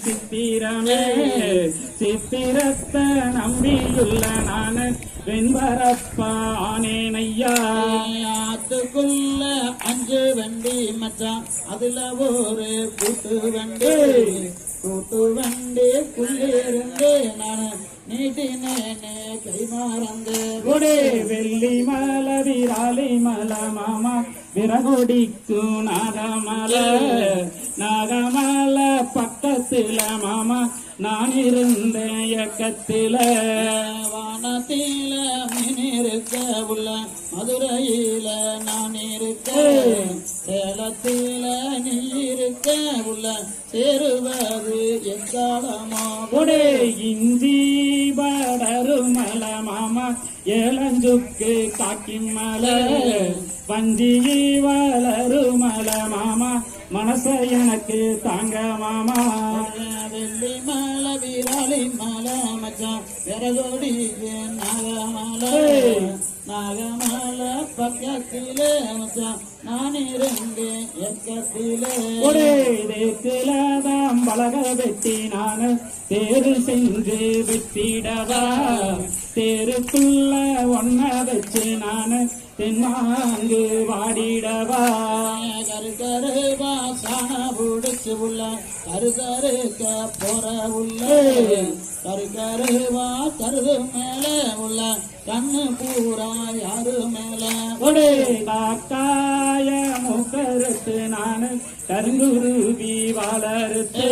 சித்திரமே சித்திரத்த நம்பியுள்ள நான் வெண்பரப்பா ஆனேன் ஐயா ஆத்துக்குள்ள அஞ்சு வண்டி மச்சான் அதுல ஒரு கூட்டு வண்டி. கூட்டு வண்டி குள்ளிருந்து நான் நீட்டினேனே கை மறந்து கொடே வெள்ளி மல விராலி மல மாமா விரகொடிக்கும் நாகமல நாகமல பக்கத்துல மாமா நான் இருந்த இயக்கத்தில வானத்தில மீன் இருக்க உள்ள மதுரையில நான் இருக்க சேலத்தில நீ இருக்க உள்ள சேருவது எக்காலமா கொடே இஞ்சி படரு மாமா ஏலஞ்சுக்கு காக்கி மல வஞ்சி வளரு மாமா மனச எனக்கு தாங்க மாமா. வீராளி மலை மச்சான். விரதோடி நாகமலை? நாகமலை பக்கத்திலே மச்சான். நான் இருந்தேன் எக்கத்திலே. ஒரே தேக்கிலதான் பலக வெட்டி நான் தேரு செஞ்சு வெட்டிடவா? தேருக்குள்ள ஒன்ன வச்சு நான் தென்மாங்கு வாடிடவா. கரு கருவா சாண புடிச்சு உள்ள கரு கருக்க போற உள்ள. கரு கருவா கருது மேல உள்ள கண்ணு பூரா யாரு மேல? ஒரே காக்காய முகருத்து நான் கருங்குருவி வளர்த்து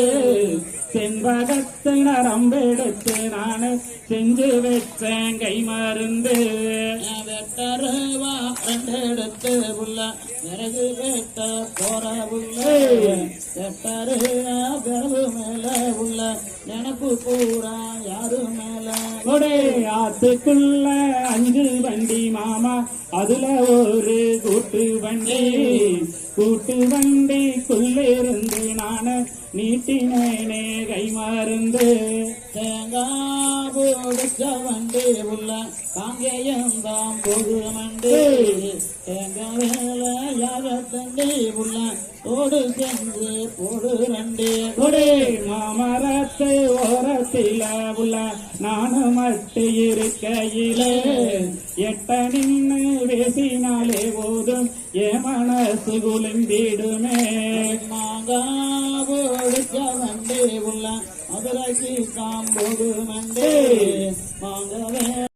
செண்பகத்து நரம்பெடுத்து நான் செஞ்சு வச்சேன் கை மருந்து. வெட்டருவா உள்ள விறகு வெட்ட போற உள்ள வெட்டருவா விறகு மேல உள்ள நினப்பு பூரா யாரு மேல? ஒரே ஆத்துக்குள்ள அஞ்சு வண்டி மாமா அதுல ஒரு கூட்டு வண்டி. கூட்டு வண்டிக்குள்ளிருந்து நான் நீட்டினேனே கை மருந்து தேங்காய் போடுச்ச வண்டி உள்ள காங்கேயம் தான் போது மண்டி தேங்காய் வேலையாக தண்டி உள்ள ஓடு சென்று போடு ரெண்டு. ஒரே மாமரத்து ஓரத்தில உள்ள நானும் மட்டு இருக்கையில. எட்ட நின்னு பேசினாலே போதும். என் மனசு குளிந்திடுமே மாங்காய் போடுச்ச வண்டி உள்ள மதுரைக்கு காம்போடு மண்டி